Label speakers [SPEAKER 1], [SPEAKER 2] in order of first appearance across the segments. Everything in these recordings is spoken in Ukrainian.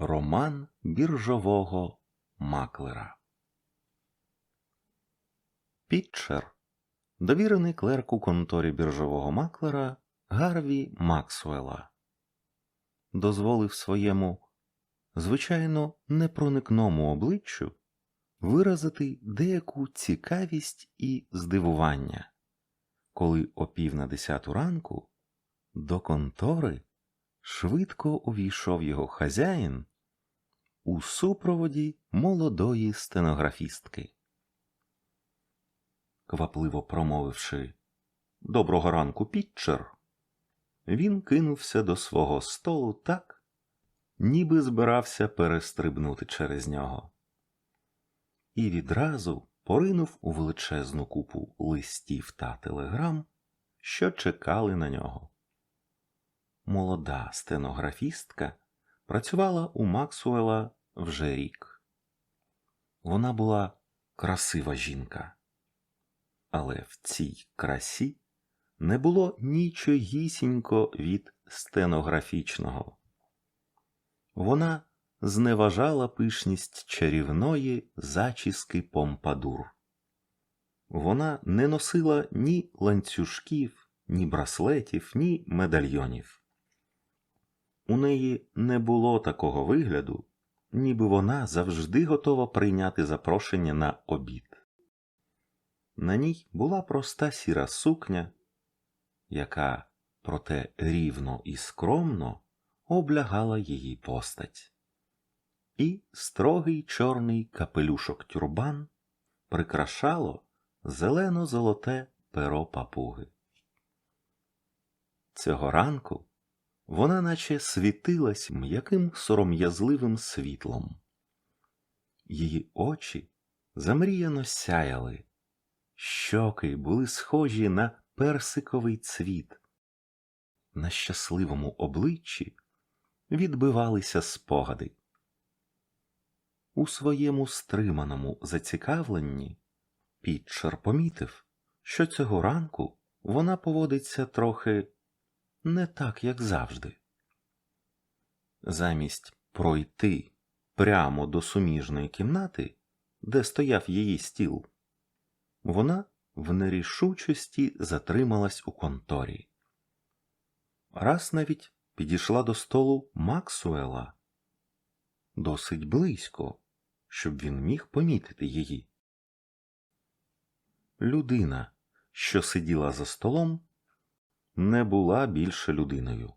[SPEAKER 1] Роман біржового маклера. Пітчер довірений клерк у конторі біржового маклера Гарві Максвелла. Дозволив своєму, звичайно, непроникному обличчю виразити деяку цікавість і здивування, коли о пів на десяту ранку до контори швидко увійшов його хазяїн у супроводі молодої стенографістки. Квапливо промовивши Доброго ранку, Пітчер, він кинувся до свого столу так, ніби збирався перестрибнути через нього, і відразу поринув у величезну купу листів та телеграм, що чекали на нього. Молода стенографістка працювала у Максуела вже рік. Вона була красива жінка, але в цій красі не було нічогісінько від стенографічного. Вона зневажала пишність чарівної зачіски помпадур. Вона не носила ні ланцюжків, ні браслетів, ні медальйонів. У неї не було такого вигляду, ніби вона завжди готова прийняти запрошення на обід. На ній була проста сіра сукня, яка, проте рівно і скромно облягала її постать, і строгий чорний капелюшок тюрбан прикрашало зелено-золоте перо папуги. Цього ранку вона наче світилась м'яким сором'язливим світлом. Її очі замріяно сяяли, щоки були схожі на персиковий цвіт. На щасливому обличчі відбивалися спогади. У своєму стриманому зацікавленні Пітчер помітив, що цього ранку вона поводиться трохи не так, як завжди. Замість пройти прямо до суміжної кімнати, де стояв її стіл, вона в нерішучості затрималась у конторі. Раз навіть підійшла до столу Максуела досить близько, щоб він міг помітити її. Людина, що сиділа за столом, не була більше людиною.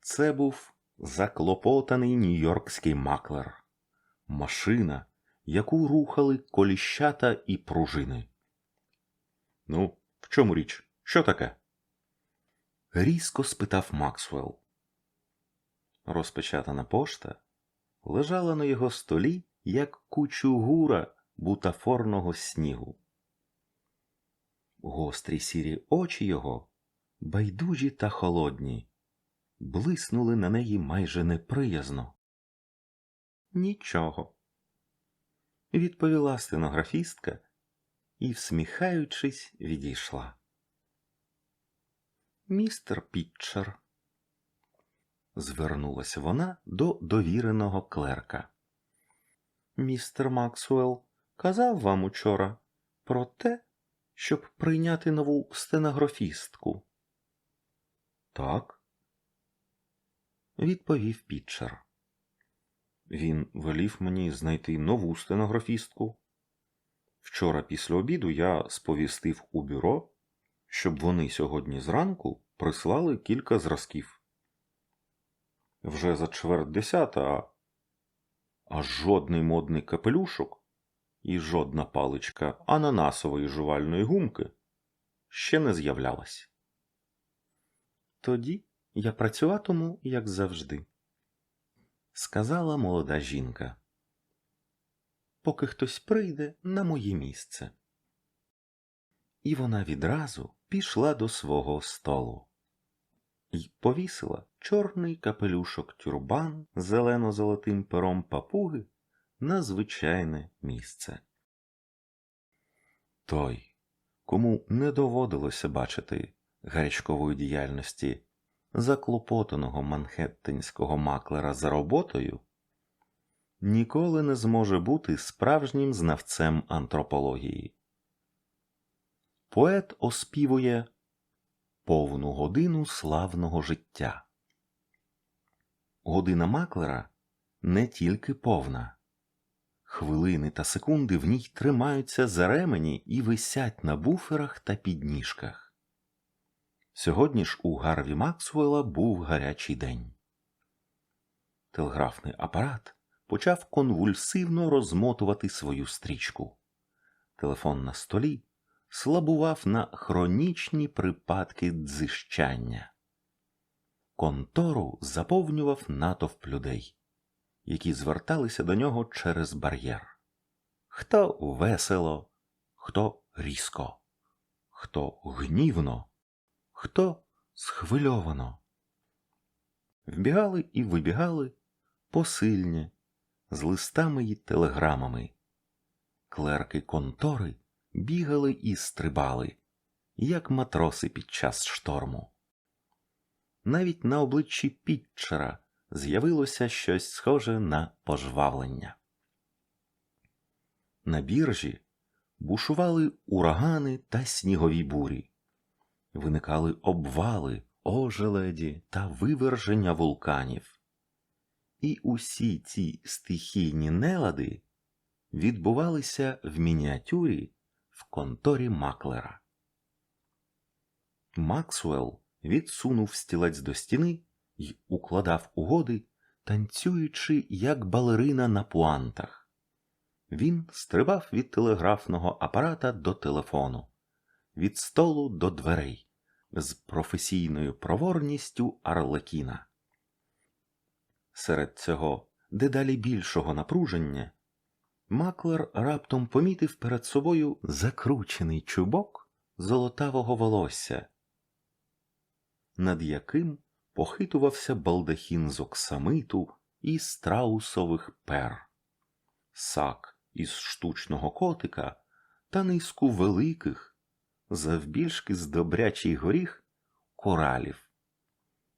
[SPEAKER 1] Це був заклопотаний нью-йоркський маклер, машина, яку рухали коліщата і пружини. Ну, в чому річ? Що таке? різко спитав Максвелл. Розпечатана пошта лежала на його столі, як кучугура бутафорного снігу. Гострі сірі очі його байдужі та холодні, блиснули на неї майже неприязно. Нічого, відповіла стенографістка і, всміхаючись, відійшла. Містер Пітчер, звернулася вона до довіреного клерка. Містер Максуелл казав вам учора про те, щоб прийняти нову стенографістку. Так, відповів Пітчер. Він велів мені знайти нову стенографістку. Вчора після обіду я сповістив у бюро, щоб вони сьогодні зранку прислали кілька зразків. Вже за чверть десята, а жодний модний капелюшок і жодна паличка ананасової жувальної гумки ще не з'являлась. Тоді я працюватиму, як завжди, сказала молода жінка. Поки хтось прийде на моє місце. І вона відразу пішла до свого столу і повісила чорний капелюшок тюрбан зелено-золотим пером папуги на звичайне місце. Той, кому не доводилося бачити гарячкової діяльності заклопотаного манхеттенського маклера за роботою, ніколи не зможе бути справжнім знавцем антропології. Поет оспівує повну годину славного життя. Година маклера не тільки повна. Хвилини та секунди в ній тримаються за ремені і висять на буферах та підніжках. Сьогодні ж у Гарві Максвелла був гарячий день. Телеграфний апарат почав конвульсивно розмотувати свою стрічку. Телефон на столі слабував на хронічні припадки дзищання. Контору заповнював натовп людей, які зверталися до нього через бар'єр. Хто весело, хто різко, хто гнівно, хто схвильовано. Вбігали і вибігали посильні, з листами й телеграмами. Клерки контори бігали і стрибали, як матроси під час шторму. Навіть на обличчі Пітчера з'явилося щось схоже на пожвавлення. На біржі бушували урагани та снігові бурі, виникали обвали, ожеледі та виверження вулканів. І усі ці стихійні нелади відбувалися в мініатюрі в конторі Маклера. Максвелл відсунув стілець до стіни й укладав угоди, танцюючи, як балерина на пуантах. Він стрибав від телеграфного апарата до телефону, від столу до дверей з професійною проворністю Арлекіна. Серед цього дедалі більшого напруження Маклер раптом помітив перед собою закручений чубок золотавого волосся, над яким похитувався балдахін з оксамиту і страусових пер, сак із штучного котика та низку великих, завбільшки з добрячий горіх, коралів,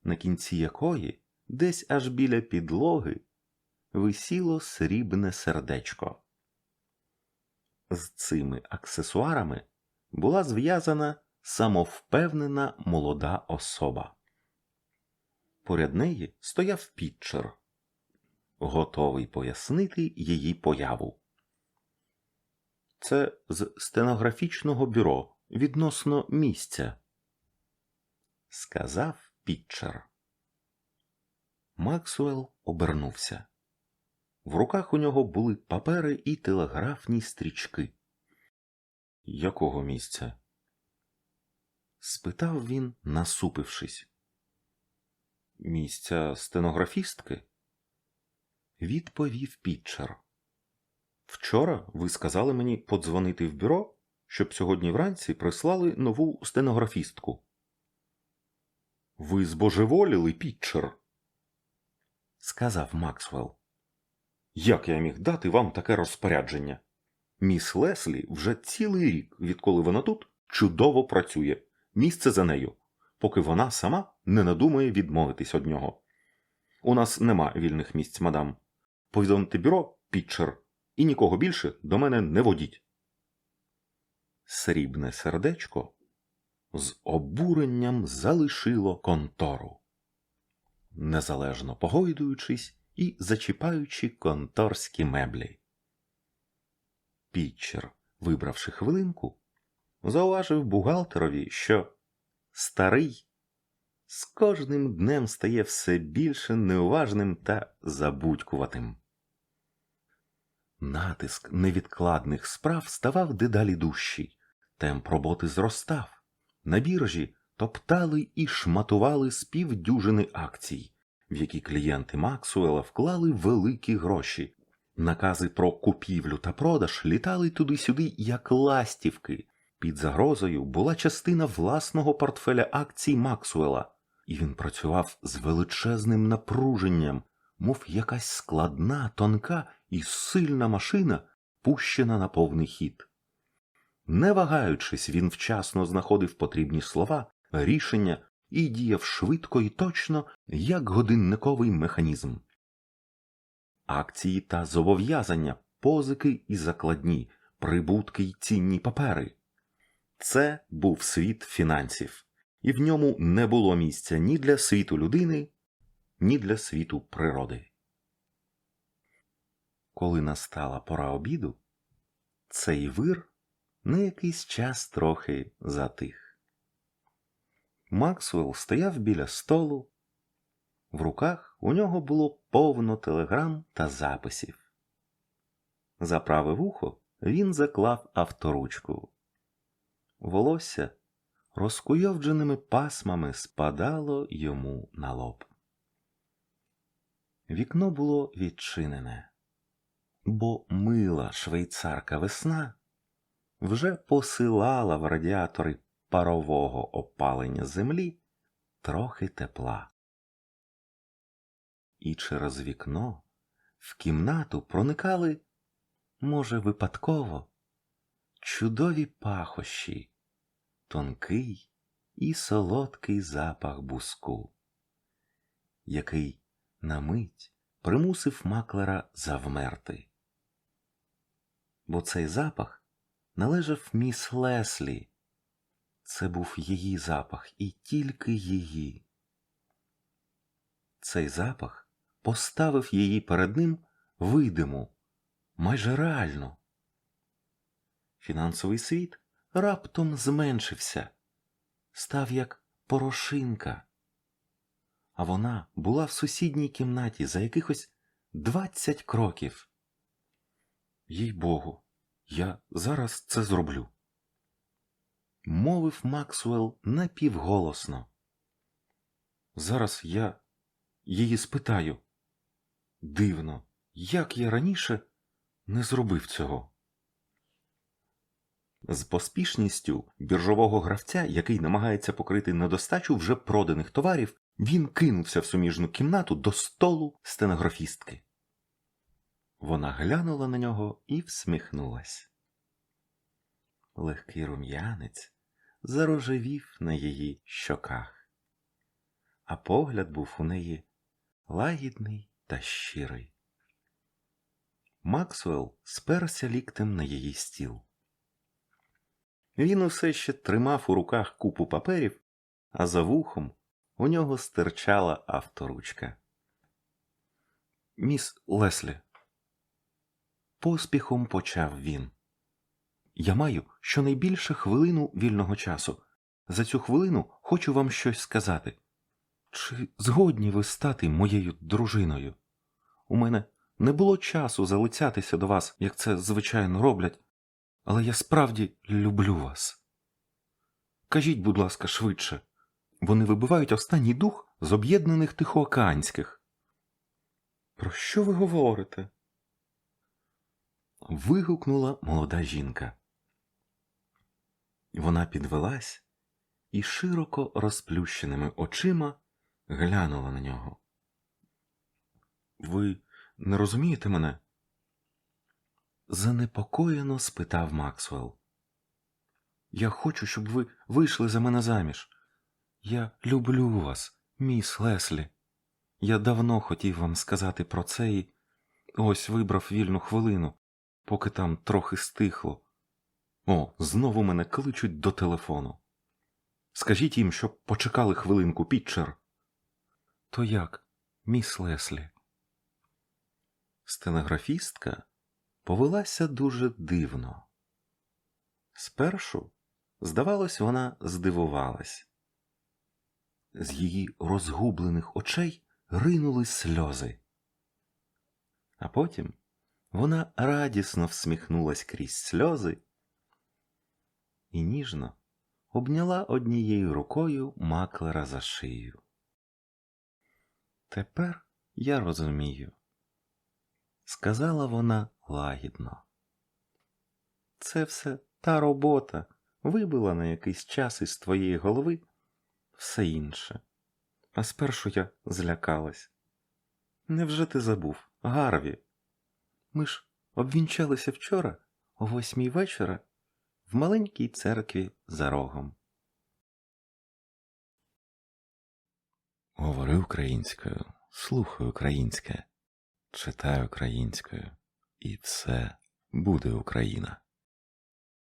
[SPEAKER 1] на кінці якої десь аж біля підлоги висіло срібне сердечко. З цими аксесуарами була зв'язана самовпевнена молода особа. Поряд неї стояв Пітчер, готовий пояснити її появу. Це з стенографічного бюро відносно місця, сказав Пітчер. Максуел обернувся. В руках у нього були папери і телеграфні стрічки. Якого місця? спитав він, насупившись. Місця стенографістки? Відповів Пітчер. Вчора ви сказали мені подзвонити в бюро, щоб сьогодні вранці прислали нову стенографістку. Ви збожеволіли, Пітчер, сказав Максвелл. Як я міг дати вам таке розпорядження? Міс Леслі вже цілий рік, відколи вона тут, чудово працює. Місце за нею, поки вона сама не надумає відмовитись від нього. У нас нема вільних місць, мадам. Повідомте бюро, Пітчер, і нікого більше до мене не водіть. Срібне сердечко з обуренням залишило контору, незалежно погойдуючись і зачіпаючи конторські меблі. Пітчер, вибравши хвилинку, зауважив бухгалтерові, що старий з кожним днем стає все більше неуважним та забудькуватим. Натиск невідкладних справ ставав дедалі дужчий, темп роботи зростав. На біржі топтали і шматували з півдюжини акцій, в які клієнти Максуела вклали великі гроші. Накази про купівлю та продаж літали туди-сюди, як ластівки. Під загрозою була частина власного портфеля акцій Максуела, і він працював з величезним напруженням, мов якась складна, тонка і сильна машина, пущена на повний хід. Не вагаючись, він вчасно знаходив потрібні слова, рішення і діяв швидко і точно, як годинниковий механізм. Акції та зобов'язання, позики і закладні, прибутки й цінні папери. Це був світ фінансів, і в ньому не було місця ні для світу людини, ні для світу природи. Коли настала пора обіду, цей вир на якийсь час трохи затих. Максвелл стояв біля столу. В руках у нього було повно телеграм та записів. За праве вухо він заклав авторучку. Волосся розкуйовдженими пасмами спадало йому на лоб. Вікно було відчинене, бо мила швейцарка весна вже посилала в радіатори парового опалення землі трохи тепла. І через вікно в кімнату проникали, може, випадково, чудові пахощі, тонкий і солодкий запах буску, який на мить примусив маклера завмерти. Бо цей запах належав міс Леслі. Це був її запах і тільки її. Цей запах поставив її перед ним видиму, майже реально. Фінансовий світ раптом зменшився, став як порошинка, а вона була в сусідній кімнаті за якихось двадцять кроків. Їй богу, я зараз це зроблю. Мовив Максуел напівголосно. Зараз я її спитаю. Дивно, як я раніше не зробив цього. З поспішністю біржового гравця, який намагається покрити недостачу вже проданих товарів, він кинувся в суміжну кімнату до столу стенографістки. Вона глянула на нього і всміхнулась. Легкий рум'янець зарожевів на її щоках, а погляд був у неї лагідний та щирий. Максвелл сперся ліктем на її стіл. Він усе ще тримав у руках купу паперів, а за вухом у нього стирчала авторучка. Міс Леслі, поспіхом почав він. Я маю щонайбільше хвилину вільного часу. За цю хвилину хочу вам щось сказати. Чи згодні ви стати моєю дружиною? У мене не було часу залицятися до вас, як це звичайно роблять, але я справді люблю вас. Кажіть, будь ласка, швидше. Вони вибивають останній дух з об'єднаних тихоокеанських. Про що ви говорите? Вигукнула молода жінка. Вона підвелась і широко розплющеними очима глянула на нього. Ви не розумієте мене? занепокоєно спитав Максвелл. Я хочу, щоб ви вийшли за мене заміж. Я люблю вас, міс Леслі. Я давно хотів вам сказати про це і ось вибрав вільну хвилину, поки там трохи стихло. О, знову мене кличуть до телефону. Скажіть їм, щоб почекали хвилинку, Пітчер. То як, міс Леслі? Стенографістка повелася дуже дивно. Спершу, здавалось, вона здивувалась. З її розгублених очей ринули сльози. А потім вона радісно всміхнулась крізь сльози і ніжно обняла однією рукою маклера за шию. Тепер я розумію, сказала вона лагідно. Це все та робота вибила на якийсь час із твоєї голови все інше. А спершу я злякалась. Невже ти забув, Гарві? Ми ж обвінчалися вчора о восьмій вечора в маленькій церкві за рогом. Говори українською, слухай українське, читай українською, і все буде Україна.